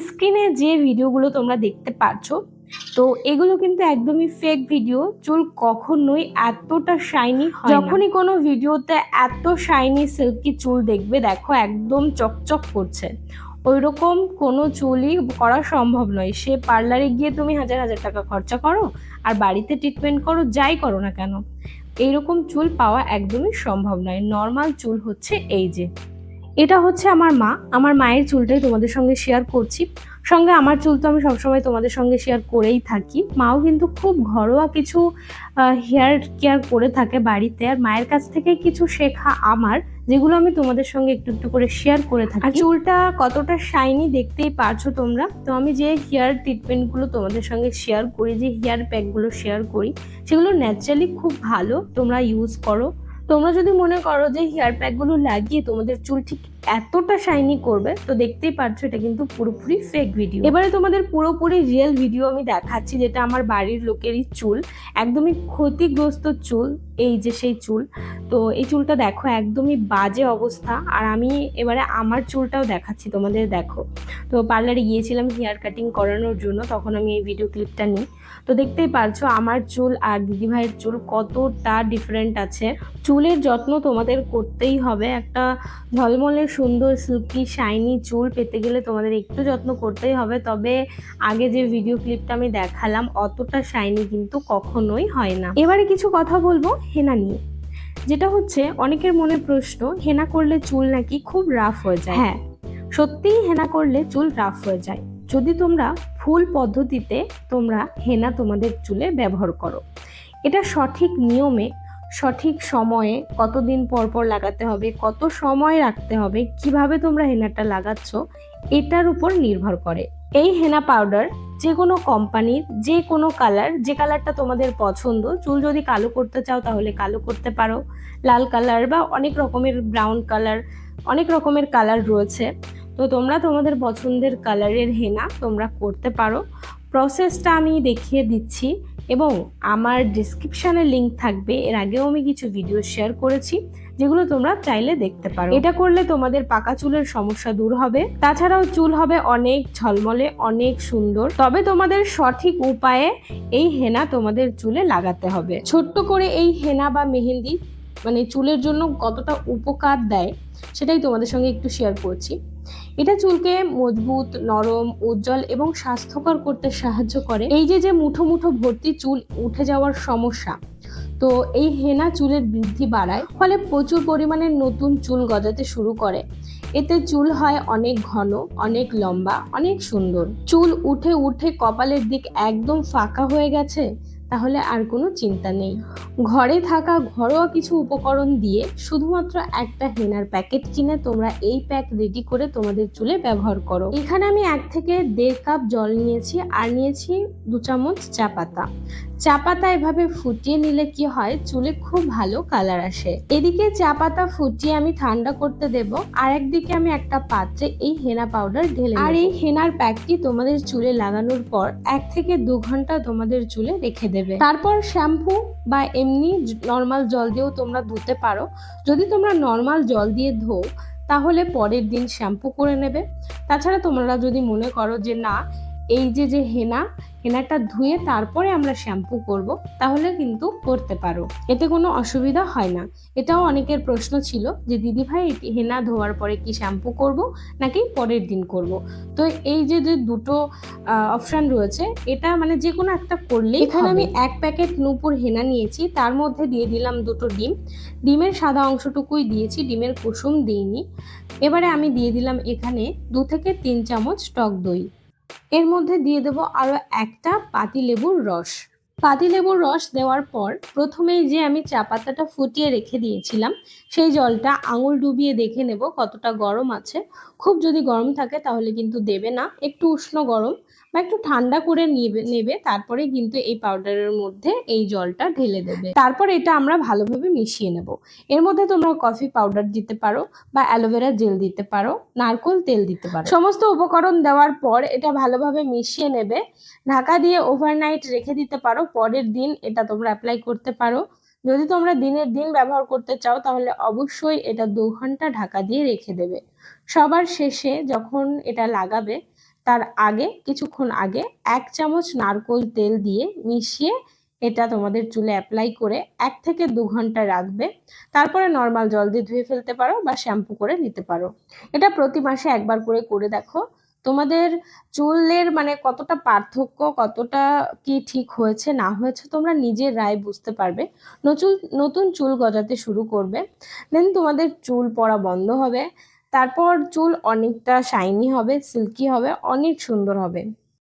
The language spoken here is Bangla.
স্ক্রিনে যে ভিডিওগুলো তোমরা দেখতে পাচ্ছ তো এগুলো কিন্তু একদমই ফেক ভিডিও চুল কখনোই এতটা শাইনি হয় যখনই কোনো ভিডিওতে এত শাইনি সিল্কি চুল দেখবে, দেখো একদম চকচক করছে। ওইরকম কোনো চুলই করা সম্ভব নয়। সে পার্লারে গিয়ে তুমি হাজার হাজার টাকা খরচা করো আর বাড়িতে ট্রিটমেন্ট করো, যাই করো না কেন। এইরকম চুল পাওয়া একদমই সম্ভব নয়। নর্মাল চুল হচ্ছে এই যে। এটা হচ্ছে আমার মা, আমার মায়ের চুলটাই তোমাদের সঙ্গে শেয়ার করছি। সঙ্গে আমার চুল তো আমি সবসময় তোমাদের সঙ্গে শেয়ার করেই থাকি। মাও কিন্তু খুব ঘরোয়া কিছু হেয়ার কেয়ার করে থাকে বাড়িতে। আর মায়ের কাছ থেকে কিছু শেখা আমার, যেগুলো আমি তোমাদের সঙ্গে একটু একটু করে শেয়ার করে থাকি। আর চুলটা কতটা শাইনি দেখতেই পারছ তোমরা? তো আমি যে হেয়ার ট্রিটমেন্টগুলো তোমাদের সঙ্গে শেয়ার করি, যে হেয়ার প্যাকগুলো শেয়ার করি, সেগুলো ন্যাচারালি খুব ভালো তোমরা ইউজ করো। তোমরা যদি মনে করো যে হেয়ার প্যাকগুলো লাগিয়ে তোমাদের চুল ঠিক এতটা শাইনি করবে, তো দেখতেই পারছ এটা কিন্তু পুরোপুরি ফেক ভিডিও এবারে তোমাদের পুরোপুরি রিয়েল ভিডিও আমি দেখাচ্ছি, যেটা আমার বাড়ির লোকেরই চুল, একদমই ক্ষতিগ্রস্ত চুল, এই যে সেই চুল। তো এই চুলটা দেখো, একদমই বাজে অবস্থা, আর আমি এবারে আমার চুলটাও দেখাচ্ছি, তোমাদের দেখো। তো পার্লারে গিয়েছিলাম হেয়ার কাটিং করানোর জন্য, তখন আমি এই ভিডিও ক্লিপটা নিই। তো দেখতেই পারছ, আমার চুল আর দিদিভাইয়ের চুল কতটা ডিফারেন্ট আছে। চুলের যত্ন তোমাদের করতেই হবে, একটা ঝলমলে সুন্দর সিল্কি শাইনি চুল পেতে গেলে তোমাদের একটু যত্ন করতেই হবে। তবে আগে যে ভিডিও ক্লিপটা আমি দেখালাম, অতটা শাইনি কিন্তু কখনোই হয় না। এবারে কিছু কথা বলব হেনা নিয়ে। যেটা হচ্ছে, অনেকের মনে প্রশ্ন, হেনা করলে চুল নাকি খুব রাফ হয়ে যায়? হ্যাঁ সত্যিই হেনা করলে চুল রাফ হয়ে যায়। যদি তোমরা ফুল পদ্ধতিতে তোমরা হেনা তোমাদের চুলে ব্যবহার করো। এটা সঠিক নিয়মে সঠিক সময়ে কতদিন পর পর লাগাতে হবে, কত সময় রাখতে হবে, কীভাবে তোমরা হেনাটা লাগাচ্ছ, এটার উপর নির্ভর করে। এই হেনা পাউডার যে কোনো কোম্পানির যে কোনো কালার যে কালারটা তোমাদের পছন্দ, চুল যদি কালো করতে চাও তাহলে কালো করতে পারো। লাল কালার বা অনেক রকমের ব্রাউন কালার অনেক রকমের কালার রয়েছে। তো তোমরা তোমাদের পছন্দের কালারের হেনা তোমরা করতে পারো। প্রসেসটা আমি দেখিয়ে দিচ্ছি। এবং আমার ডিসক্রিপশানে লিঙ্ক থাকবে। এর আগেও আমি কিছু ভিডিও শেয়ার করেছি, যেগুলো তোমরা চাইলে দেখতে পারো। এটা করলে তোমাদের পাকা চুলের সমস্যা দূর হবে। তাছাড়াও চুল হবে অনেক ঝলমলে, অনেক সুন্দর। তবে তোমাদের সঠিক উপায়ে এই হেনা তোমাদের চুলে লাগাতে হবে। ছোট্ট করে এই হেনা বা মেহেন্দি মানে চুলের জন্য কতটা উপকার দেয়, সেটাই তোমাদের সঙ্গে একটু শেয়ার করছি। এটা চুলকে মজবুত, নরম, উজ্জ্বল এবং স্বাস্থ্যকর করতে সাহায্য করে। এই যে যে মুঠো মুঠো ভর্তি চুল উঠে যাওয়ার সমস্যা, তো এই হেনা চুলের বৃদ্ধি বাড়ায়, ফলে প্রচুর পরিমাণে নতুন চুল গজাতে শুরু করে। এতে চুল হয় অনেক ঘন, অনেক লম্বা, অনেক সুন্দর। চুল উঠে উঠে কপালের দিক একদম ফাঁকা হয়ে গেছে? তাহলে আর কোনো চিন্তা নেই। ঘরে থাকা ঘরোয়া কিছু উপকরণ দিয়ে শুধুমাত্র একটা হেনার প্যাকেট কিনে তোমরা এই প্যাক রেডি করে তোমাদের চুলে ব্যবহার করো। এখানে আমি এক থেকে দেড় কাপ জল নিয়েছি আর নিয়েছি দু চামচ চা পাতা। চা পাতা এভাবে ফুটিয়ে নিলে কি হয়? চুলে খুব ভালো কালার আসে। এদিকে চা পাতা ফুটিয়ে আমি ঠান্ডা করতে দেব। আর একদিকে আমি একটা পাত্রে এই হেনা পাউডার ঢেলে আর এই হেনার প্যাকটি তোমাদের চুলে লাগানোর পর এক থেকে দু ঘণ্টা তোমাদের চুলে রেখে দেবে। তারপর শ্যাম্পু বা এমনি নর্মাল জল দিয়েও তোমরা ধুতে পারো। যদি তোমরা নর্মাল জল দিয়ে ধো তাহলে পরের দিন শ্যাম্পু করে নেবে। তাছাড়া তোমরা যদি মনে করো যে না এই যে যে হেনা হেনাটা ধুয়ে তারপরে আমরা শ্যাম্পু করব তাহলে কিন্তু করতে পারো। এতে কোনো অসুবিধা হয় না। এটাও অনেকের প্রশ্ন ছিল যে দিদি ভাই এটি হেনা ধোয়ার পরে কি শ্যাম্পু করব নাকি পরের দিন করব? তো এই যে যে দুটো অপশান রয়েছে এটা মানে যে কোনো একটা করলে এখানে আমি এক প্যাকেট নূপুর হেনা নিয়েছি তার মধ্যে দিয়ে দিলাম দুটো ডিম। ডিমের সাদা অংশটুকুই দিয়েছি ডিমের কুসুম দিইনি। এবারে আমি দিয়ে দিলাম এখানে দু থেকে তিন চামচ টক দই। এর মধ্যে দিয়ে দেবো আরও একটা পাতিলেবুর রস। পাতিলেবুর রস দেওয়ার পর প্রথমেই যে আমি চা পাতাটা ফুটিয়ে রেখে দিয়েছিলাম, সেই জলটা আঙুল ডুবিয়ে দেখে নেব কতটা গরম আছে। খুব যদি গরম থাকে তাহলে কিন্তু দেবে না, একটু উষ্ণ গরম। বা একটু ঠান্ডা করে নেবে নেবে, তারপরে কিন্তু এই পাউডারের মধ্যে এই জলটা ঢেলে দেবে। তারপর এটা আমরা ভালোভাবে মিশিয়ে নেব। এর মধ্যে তোমরা কফি পাউডার দিতে পারো বা অ্যালোভেরা জেল দিতে পারো, নারকোল তেল দিতে পারো। সমস্ত উপকরণ দেওয়ার পর এটা ভালোভাবে মিশিয়ে নেবে। ঢাকা দিয়ে ওভারনাইট রেখে দিতে পারো, পরের দিন এটা তোমরা অ্যাপ্লাই করতে পারো। যদি তোমরা দিনের দিন ব্যবহার করতে চাও, তাহলে অবশ্যই এটা দু ঘণ্টা ঢাকা দিয়ে রেখে দেবে। সবার শেষে যখন এটা লাগাবে তার আগে, কিছুক্ষণ আগে এক চামচ নারকোল তেল দিয়ে মিশিয়ে এটা তোমাদের চুলে অ্যাপ্লাই করে এক থেকে দু ঘণ্টা রাখবে। তারপরে নর্মাল জল দিয়ে ধুয়ে ফেলতে পারো বা শ্যাম্পু করে নিতে পারো। এটা প্রতি মাসে একবার করে করে দেখো। তোমাদের চুলের মানে কতটা পার্থক্য, কতটা কি ঠিক হয়েছে, না হয়েছে তোমরা নিজের রায় বুঝতে পারবে। নতুন নতুন চুল গজাতে শুরু করবে। দেন তোমাদের চুল পড়া বন্ধ হবে। তারপর চুল অনেকটা শাইনি হবে সিল্কি হবে অনেক সুন্দর হবে।